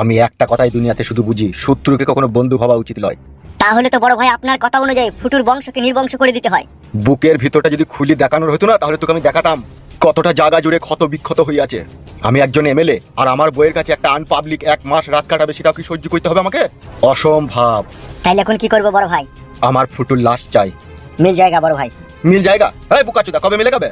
আমি একটা কথাই দুনিয়াতে শুধু বুঝি শত্রুকে কখনো বন্ধু ভাবা উচিত নয়। তাহলে তো বড় ভাই আপনার কথা অনুযায়ী ফুটুর বংশকে নির্বংশ করে দিতে হয়। বুকের ভিতরটা যদি খুলি দেখানোর হতো না তাহলে তোকে আমি দেখাতাম। কতটা জায়গা জুড়ে ক্ষত বিক্ষত হয়ে আছে আমি একজন এমএলএ আর আমার বইয়ের কাছে একটা আনপাবলিক এক মাস রাত কাটাবে সেটাও কি সহ্য করতে হবে আমাকে? অসম্ভব। তাহলে এখন কি করব বড় ভাই? আমার ফুটুর লাশ চাই। মিল জায়গা বড় ভাই। মিল জায়গা? হ্যাঁ বুকাচুদা কবে মিলে যাবে?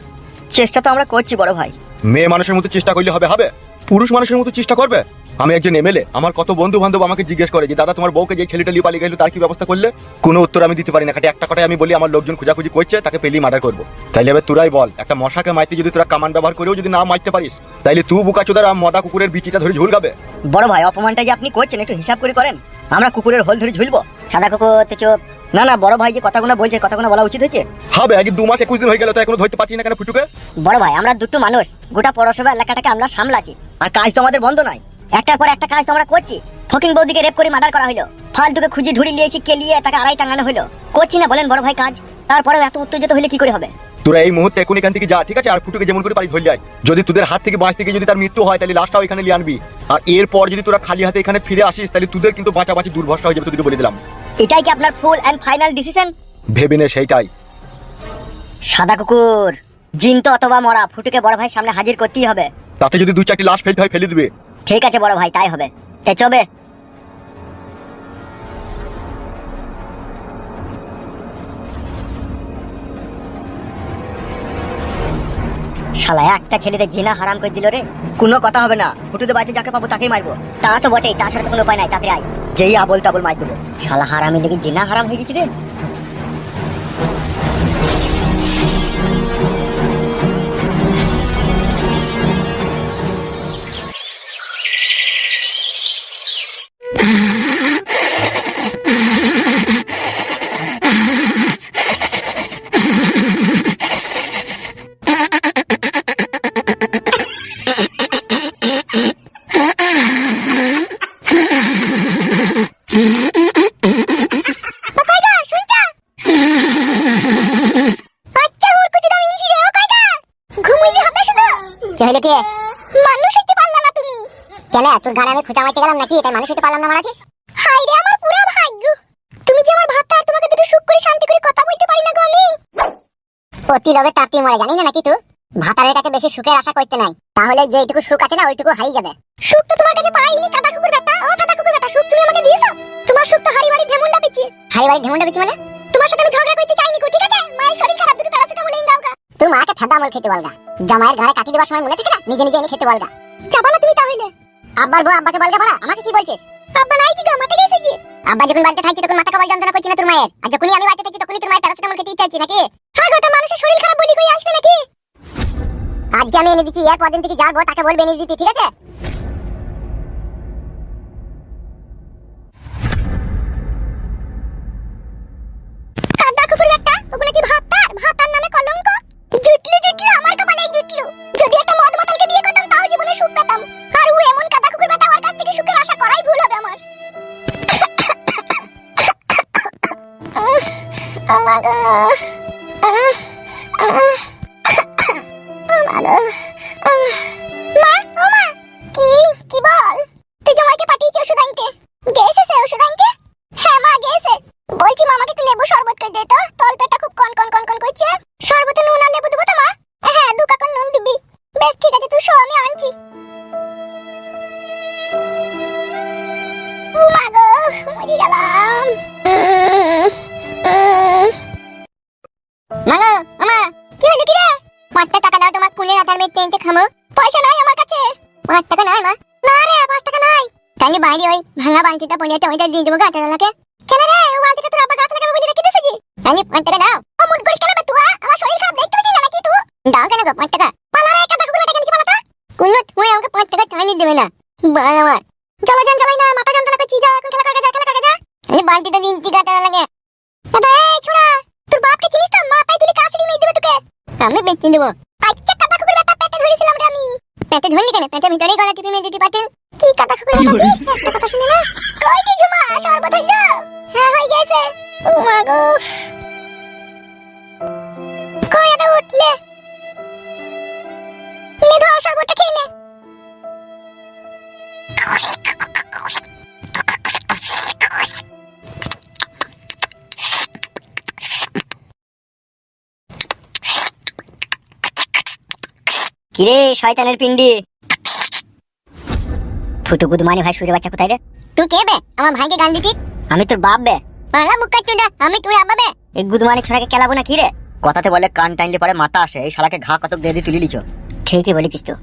চেষ্টা তো আমরা করছি বড় ভাই। মেয়ে মানুষের মতো চেষ্টা করলে হবে হবে? পুরুষ মানুষের মতো চেষ্টা করবে? আমি একজন এমএলএ আমার কত বন্ধু বান্ধব আমাকে জিজ্ঞেস করে যে দাদা তোমার বউকে যে ছেলেটা লিয়ে পালিয়ে গেল তার কি ব্যবস্থা করলে? কোনো উত্তর আমি দিতে পারি না। খালি একটা কথাই আমি বলি আমার লোকজন খোঁজাখুঁজি করছে তাকে পেলি মার্ডার করব। তাইলে এবার তোরাই বল একটা মশাকে মাইতে যদি তোরা কামান ব্যবহার করেও যদি না মারতে পারিস তাইলে তুই বুকাচোদার মদা কুকুরের বিচিটা ধরে ঝুল গাবে। বড় ভাই অপমানটা যে আপনি করছেন একটু হিসাব করে করেন। আমরা কুকুরের হোল ধরে ঝুলবো। সাদা কুকুর তো না না বড় ভাই যে কথাগুলো বলছে কথাগুলো বলা উচিত হয়েছে? হবে আগে দু মাস একুশ দিন হয়ে গেল তো এখনও ধরতে পারছি না কেন ফুটুকে? বড় ভাই আমরা দুটো মানুষ গোটা পৌরসভা এলাকাটাকে আমরা সামলাছি আর কাজ তো আমাদের বন্ধ নয়। একটার পর একটা কাজ তো আমরা করছি। ফকিং বৌদিকে রেপ করে মার্ডার করা হলো। ফালতুকে খুঁজে ধরে নিয়েছি কেলিয়ে তাকে আড়াই টাঙানো হলো। করছি না বলেন বড় ভাই কাজ। তারপরেও এত উত্তেজিত হলে কি করে হবে? তোরা এই মুহূর্তে এখন এখান থেকে যা ঠিক আছে? আর ফুটুকে যেমন করে পারি ধরে যায়। যদি তোদের হাত থেকে বাঁচ থেকে যদি তার মৃত্যু হয় তাহলে লাশটাও এখানে নিয়ে আনবি। আর এরপর যদি তোরা খালি হাতে এখানে ফিরে আসিস তাহলে তোদের কিন্তু বাঁচাবাঁচি দুর্ভরসা হয়ে যাবে তোদেরকে বলে দিলাম। এটাই কি আপনার ফুল এন্ড ফাইনাল ডিসিশন ভেবে নে সেইটাই। সাদা কুকুর জিন তো অথবা মরা ফুটুকে বড় ভাই সামনে হাজির করতেই হবে। তাতে যদি দু চারটি লাশ ফেলতে হয় ফেলে দিবে। ঠিক আছে বড় ভাই তাই হবে। তে চবে। শালা একটা ছেলেদের জিনা হারাম করে দিল রে। কোনো কথা হবে না। ফুটুদের বাড়িতে যাকে পাবো তাকেই মারবো। তা তো বটেই তার সাথে কোনো উপায় নাই তাতে আয়। যেই আবল তাবল দেবো। শালা হারামি দেখি জিনা হারাম হয়ে গেছে রে। অতি লবে তাতি মরে জানি না নাকি তুই ভাতারের কাছে বেশি সুখের আশা করতে নাই। তাহলে যেইটুকু সুখ আছে না, ওইটুকু হারিয়ে যাবে। সুখ তো তোমার কাছে পাইনি কাদা কুকুর বেটা ও কাদা কুকুর বেটা সুখ তুমি আমাকে দিয়েছ? তোমার সুখ তো হারি বাড়ি ঢেমুন্ডা হারি বাড়ি ঢেমুন্ডা পিছি মানে? তোমার সাথে আমি ঝগড়া করতে চাইনি কো, ঠিক আছে? মায়ের শরীর খারাপ, দুটো প্যারাসিটামল এনে দাও গা। তুই মাকে ফেদা আমল খেতে বলগা। জামাইয়ের ঘরে কাটি দেবার সময় মনে থাকে না? নিজে নিজে এনে খেতে বলগা। চাপা না তুমি তাহলে। আব্বার বউ আব্বাকে বলগা বড়া আমাকে কি বলছিস? আব্বা নাই কি গো মাঠে গেছে কি আব্বা যখন বাড়িতে থাকছি, তখন মাথা কবল যন্ত্রণা করছি না তোর মায়ের? আর যখনই আমি বাড়িতে থাকি তখনই তোর মায়ের প্যারাসিটামল খেতে হচ্ছে নাকি? হ্যাঁ তো মানুষের শরীর খারাপ আসবে নাকি? আজকে আমি এনে দিচ্ছি, এর পর দিন থেকে যাব তাকে বলবে এনে দিতে, ঠিক আছে? কাদা কুকুর একটা বলছি মামাকে একটু লেবু শরবত করে দে তো। তল পেটটা খুব কন কন কন কন করছে। শরবতে বাইরে ওই ভাঙা বালতিটা পড়ে আছে ওইটা দিয়ে দেবো গাছের লাকে কেন রে ও বালতিটা তোর আবার গাছ লাগাবে বলে রেখে দিয়েছিস তাহলে পাঁচ টাকা দাও। ও মুড করিস কেন তুই আমার শরীর খারাপ, দেখতে পাচ্ছিস নাকি তুই? দাও কেন গো পাঁচ টাকা পালা রে একটা কুকুর কেন কি পালাতা কোন তুই আমাকে পাঁচ টাকা চাইলে দেবে না। বাল চলো যান চলাই না, মাথা যন্ত্রণা করছি যা, এখন খেলা করে যা খেলা করে যা। এই বালতিটা দিন কি গাটা লাগে দাদা এই ছোড়া, তোর বাপকে চিনিস তো? মাথায় তুলে কাছে দিয়ে দেবে তোকে। আমি বেঁচে দেবো। আচ্ছা কাদা কুকুর বেটা পেটে ধরেছিলাম রে আমি। পেটে ধরলি কেন? পেটের ভিতরেই গলা টিপে মেরে দিতে পারতেন কি কাদা কুকুর একটা কথা শুনে না? কই কিছু মা শরবত হইল? হ্যাঁ হয়ে গেছে। ও মা গো। কই এটা উঠলে? নে ধর শরবতটা খেয়ে নে। কিরে শয়তানের পিন্ডি? ফুটু গুদু মানে ভাই সুরে বাচ্চা কোথায় রে? তুই কে বে? আমার ভাইকে গান দিতি আমি তোর বাপ বে। বাংলা মুখ কাটু না আমি তুই আব্বা বে। এই গুদমানি ছড়াকে খেলাবো না কি রে? কথাতে বলে কান টাইনলে পরে মাথা আসে এই শালাকে ঘা কতক দিয়ে দিয়ে তুলি লিছো ঠিকই বলেছিস তো।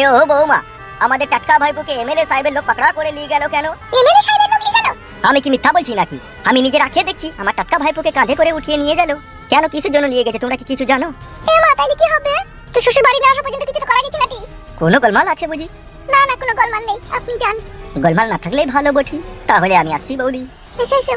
আরে ও বৌমা আমাদের টাটকা ভাইপোকে এমএলএ সাহেবের লোক পাকড়া করে নিয়ে গেল কেন? এমএলএ সাহেবের লোক নিয়ে গেল? আমি কি মিথ্যা বলছি নাকি? আমি নিজে রাখিয়ে দেখছি আমার টাটকা ভাইপোকে কাঁধে করে উঠিয়ে নিয়ে গেল। কেন কিসের জন্য নিয়ে গেছে তোমরা কি কিছু জানো? এ মা তাইলে কি হবে? তো শ্বশুর বাড়ি না আসা পর্যন্ত কিছু তো করা গেছে নাকি? কোনো গোলমাল আছে বুঝি? না না কোনো গলমান নেই আপনি যান। গোলমাল না থাকলেই ভালো বটি। তাহলে আমি আসছি বৌদি। এসো এসো।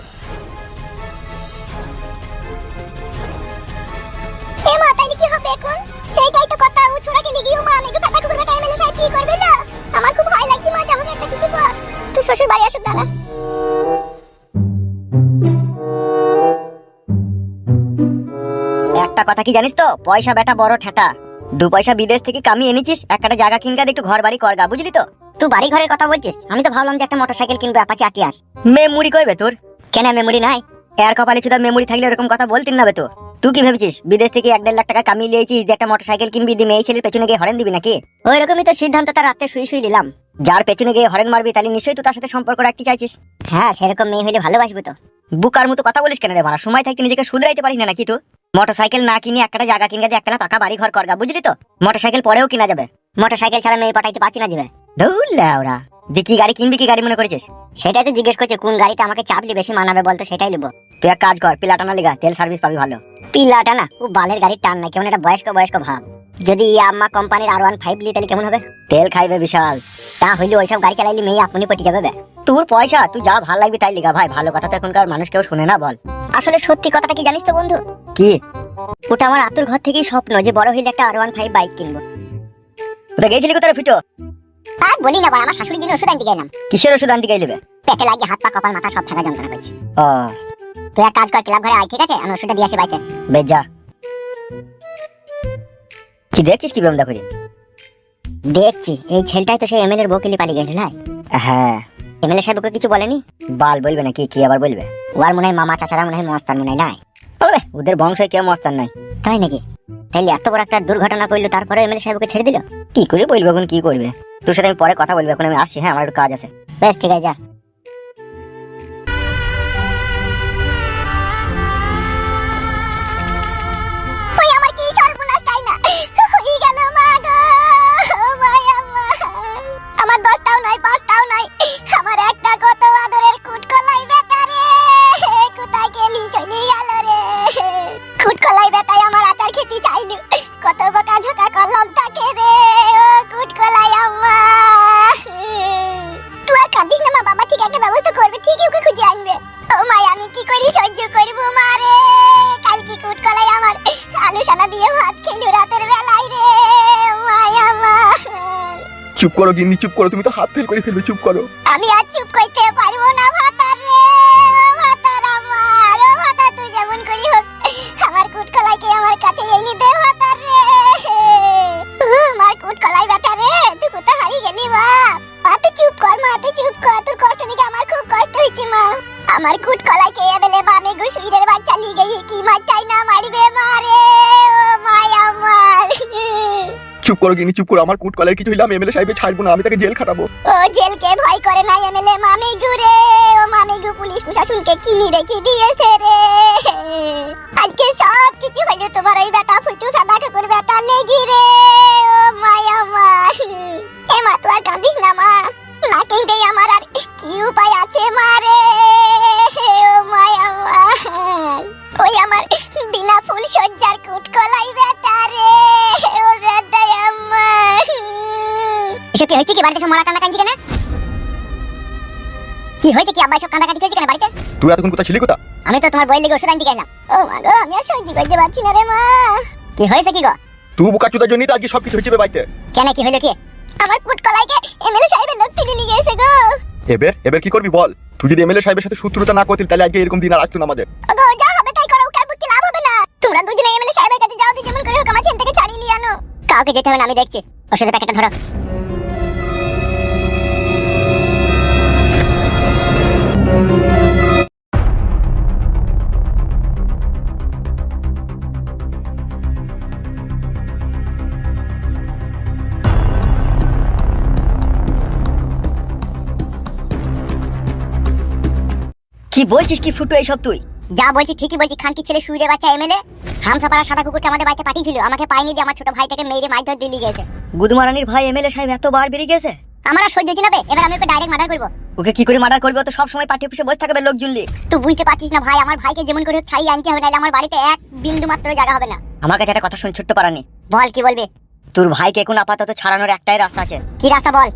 এ মা তাইলে কি হবে এখন? সেইটাই তো কথা ও ছোড়াকে লিগিও মা আমি কথা কুকুর বেটা এমএলএ সাহেব কি করবে না? আমার খুব ভয় লাগছে মা আমাকে একটা কিছু কর। তুই শ্বশুর বাড়ি আসুক একটা কথা কি জানিস তো? পয়সা বেটা বড় ঠেটা দু পয়সা বিদেশ থেকে কামিয়ে এনেছিস একটা জায়গা কিনকা একটু ঘর বাড়ি করগা বুঝলি তো? তুই বাড়ি ঘরের কথা বলছিস? আমি তো ভাবলাম যে একটা মোটরসাইকেল কিনবো অ্যাপাচি আটিয়ার মেমুরি কইবে তোর? কেন মেমোরি নাই? এর কপালে চুদা মেমুরি থাকলে এরকম কথা বলতিন না তো। তুই কি ভেবেছিস, বিদেশ থেকে এক দেড় লাখ টাকা কামিয়ে লিয়েছিস যে একটা মোটরসাইকেল কিনবি, দিয়ে মেয়ে ছেলের পেছনে গিয়ে হরেন দিবি নাকি? ওই রকমই তো সিদ্ধান্ত তার রাতে শুই শুই নিলাম। যার পেছনে গিয়ে হরেন মারবি, তাহলে নিশ্চয়ই তুই তার সাথে সম্পর্ক রাখতে চাইছিস। হ্যাঁ সেরকম মেয়ে হলে ভালোবাসবো তো। বুকার মতো কথা বলিস কেন রে মারা সময় থাকতে নিজেকে শুধরাইতে পারিস না নাকি তুই? মোটরসাইকেল না কিনে একটা জায়গা কিনে দিয়ে একটা পাকা বাড়ি ঘর করগা, বুঝলি তো? মোটরসাইকেল পরেও কিনা যাবে। মোটরসাইকেল ছাড়া মেয়ে পাঠাইতে পারছি না যাবে ধুলে ওরা দিয়ে কি গাড়ি কিনবি কি গাড়ি মনে করেছিস? সেটাই তো জিজ্ঞেস করছে, কোন গাড়িটা আমাকে চাপলে বেশি মানাবে বলতো সেটাই নেব তুই এক কাজ কর পিলাটানা লিগা তেল সার্ভিস পাবি ভালো। পিলাটা না, ও বালের গাড়ির টান নাই, কেমন একটা বয়স্ক বয়স্ক ভাব। যদি ইয়াম্মা কোম্পানির আর ওয়ান ফাইভ লি তাহলে কেমন হবে? তেল খাইবে বিশাল। তা হইলে ওইসব গাড়ি চালাইলে মেয়ে আপনি পটি যাবে তোর পয়সা, তুই যা ভালো লাগবি তাই লিগা ভাই, ভালো কথা তো এখনকার মানুষ কেউ শুনে না বল। আসলে সত্যি কথাটা কি জানিস তো বন্ধু? কি? ওটা আমার আতুর ঘর থেকেই স্বপ্ন যে বড় হইলে একটা আর ওয়ান ফাইভ বাইক কিনবো। ওটা গেছিলি কোথায় ফিটো? আর বলি না আমার শাশুড়ির জন্য ওষুধ আনতে গেলাম। কিসের ওষুধ আনতে গেলিবে পেটে লাগিয়ে হাত পা কপাল মাথা সব ফেলা যন্ত্রণা করছে। ও। তুই এক কাজ কর ক্লাব ঘরে আয় ঠিক আছে? আমি ওষুধটা দিয়ে আসি বাইকে বেশ যা। কি দেখছিস কি বেমদা করে? দেখছি এই ছেলেটাই তো সেই এমএলএ এর বউকে পালিয়ে গেল না হ্যাঁ। এমএলএ সাহেব ওকে কিছু বলেনি? বাল বলবে না কি কি আবার বলবে? ওর মনে হয় মামা চাচারা মনে হয় মস্তান মনে হয় নাই? বলবে ওদের বংশে কেউ মস্তান নাই? তাই নাকি? তাইলে এত বড় একটা দুর্ঘটনা করল তারপরে এমএলএ সাহেব ওকে ছেড়ে দিল? কি করে বলবে এখন কি করবে? তোর সাথে আমি পরে কথা বলব, এখন আমি আসছি হ্যাঁ আমার একটু কাজ আছে। বেশ, ঠিক আছে, যা। একটা ব্যবস্থা করবে ঠিকই ওকে খুঁজে আনবে। ও মাই আমি কি করি? সহ্য করব মারে কাল কি কুট কলাই আমার আলু সানা দিয়ে ভাত খেলু রাতের বেলায় রে। মাই আমার। চুপ করো গিন্নি চুপ করো। তুমি তো হাত ফেল করে ফেলবে চুপ করো। আমি আর চুপ করতে পারব না আমার কুট কলাই কে বেলে মামে গুসুইরের বাচ্চা লিগে কি মারটাই না মারিবে মারে? ও মাই আমার। চুপ করো গিন্নি চুপ করো। আমার কুট কলের কিছু হইলে আমি এমএলএ সাহেবে ছাড়বো না আমি তাকে জেল খাটাবো। ও জেলকে ভয় করে না এমএলএ মামি গুরে ও মামি গু পুলিশ প্রশাসনকে কিনি রেখে দিয়েছে রে। আজকে সব কিছু হলো তোমার ওই বেটা ফুটু সাদা কুকুর বেটা লেগি রে। ও মায়া মা এ মা তো আর কাঁদিস না মা। না কেঁদেই আমার আর কি উপায় আছে মারে? ও আমার ওই আমার বিনা ফুল সজ্জার কুটকলাই বেটা ও আমার। এসব কি হয়েছে কি? বাড়িতে সব মরা কান্না কাঁদছি কেন? কি হয়েছে কি? আব্বা সব কান্না কাটি চলছে কেন বাড়িতে? তুই এতক্ষণ কোথায় ছিলি কোথা আমি তো তোমার বইয়ের লেগে ওষুধ আনতে গেলাম। ও মা গো আমি আর সহ্য করতে পারছি না রে মা। কি হয়েছে কি গো? তুই বুকা চুদার জন্যই তো আজকে সবকিছু হয়েছে বাড়িতে। কেন কি হলো কি? আমার কুটকলাইকে এমএলএ সাহেবের লোক তুলে নিয়ে গেছে গো। এবার এবার কি করবি বল? তুই যদি এমএলএ সাহেবের সাথে শত্রুতা না করতিস, তাহলে আজকে এরকম দিন আর আসতো না আমাদের। যা হবে, তাই করো কার বুদ্ধি লাভ হবে না। তোমরা দুজনে এমএলএ সাহেবের কাছে যাও যেমন করে হোক, আমার ছেলেটাকে ছাড়িয়ে নিয়ে আনো। কাউকে যেতে হবে না, আমি দেখছি। ওর সাথে প্যাকেটটা ধরো। বলছিস কি ফুটো এইসব তুই? যা বলছি ঠিকই বলছি। খানকি ছেলে সুইরে বাচ্চা এমএলএ। হামসাপাড়া সাদা কুকুরকে আমাদের বাড়িতে পাঠিয়েছিল। আমাকে পাইনি দিয়ে আমার ছোট ভাইটাকে মেরে মাছ ধর দিল্লি গেছে গুদমারানির ভাই এমএলএ সাহেব এত বার বেরিয়ে গেছে? আমার সহ্য না এবার আমি ওকে ডাইরেক্ট মার্ডার করব। ওকে কি করে মার্ডার করবে? তো সব সময় পার্টি অফিসে বসে থাকবে লোক জুললি তুই বুঝতে পারছিস না ভাই আমার ভাইকে যেমন করে ছাই আনতে হবে নাহলে আমার বাড়িতে এক বিন্দু মাত্র জায়গা হবে না। আমার কাছে একটা কথা শুন ছোট্ট পারানি। বল কি বলবি? তোর ভাইকে এখন আপাতত ছাড়ানোর একটাই রাস্তা আছে। কি রাস্তা বল?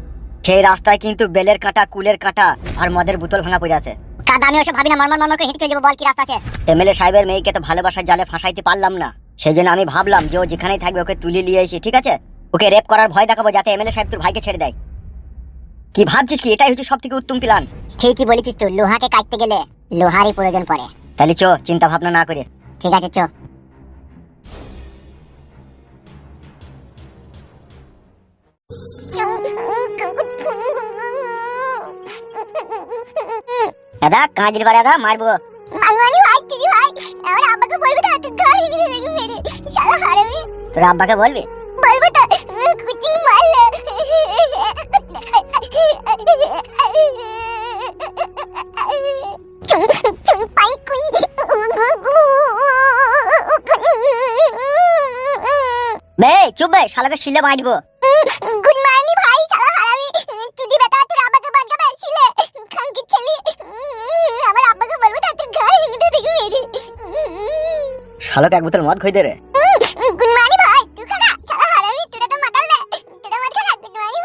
সেই রাস্তায় কিন্তু বেলের কাঁটা কুলের কাঁটা আর মদের বোতল ভাঙা পড়ে আছে। কাদ আমি ওসব ভাবি না মরমর মরমর করে হেঁটে চলে যাব বল কি রাস্তা আছে? এমএলএ সাহেবের মেয়েকে তো ভালোবাসার জালে ফাঁসাইতে পারলাম না। সেই জন্য আমি ভাবলাম যে ও যেখানেই থাকবে ওকে তুলে নিয়ে এসি ঠিক আছে? ওকে রেপ করার ভয় দেখাবো যাতে এমএলএ সাহেব তোর ভাইকে ছেড়ে দেয়। কি ভাবছিস কি? এটাই হচ্ছে সব থেকে উত্তম প্ল্যান ঠিকই বলেছিস তুই লোহাকে কাটতে গেলে লোহারই প্রয়োজন পড়ে। তাহলে চো চিন্তা ভাবনা না করে। ঠিক আছে চো। দাদা কাঁদির বাড়ি দাদা মারবো। মালমানি ভাই চিনি ভাই আমার আব্বাকে বলবি না তুই গাড়ি কিনে দেখে মেরে শালা হারামি তোর আব্বাকে বলবি? বলব তো কুচিং মারলে। চুন চুন পাই কুই। বে চুপ বে শালাকে শিলে মারবো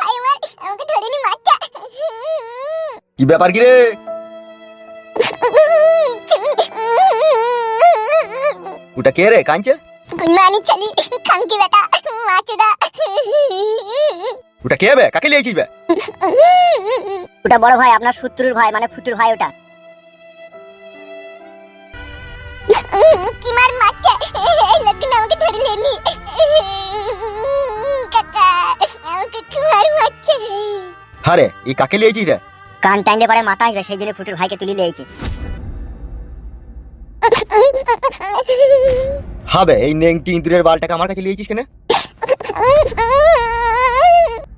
ভাই আমার আমাকে ধরে নি মারটা কি ব্যাপার কি রে? ওটা কে রে কাঁদছে? গুড মর্নিং চলি খানকি বেটা মাচুদা ওটা কে বে? কাকে লিয়েছিস বে? ওটা বড় ভাই আপনার শত্রুর ভাই মানে ফুটুর ভাই ওটা। কি মার মারছে এই লোকগুলো আমাকে ধরে লেনি কাকা আমাকে কি মার মারছে। হারে এই কাকে লিয়েছিস রে? কান টাইলে পরে মাথা আসবে সেই জন্য ফুটুর ভাইকে তুলি লিয়েছি হবে এই নেংটি ইঁদুরের বালটাকে আমার কাছে লিয়েছিস কেন?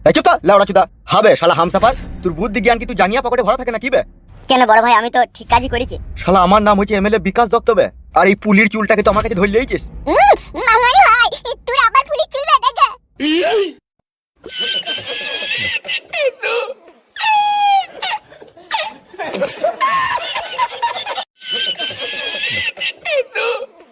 এই চুপ তো লাউড়া চুদা। হবে শালা হামসাফার তোর বুদ্ধি জ্ঞান কি তুই জানিয়া পকেটে ভরা থাকে না কি বে? কেন বড় ভাই আমি তো ঠিক কাজই করেছি। শালা আমার নাম হচ্ছে এমএলএ বিকাশ দত্তবে আর এই পুলির চুলটাকে তো আমার কাছে ধরে লইছিস মামাই ভাই তুই আবার পুলির চুল বেঁধেছে Isso!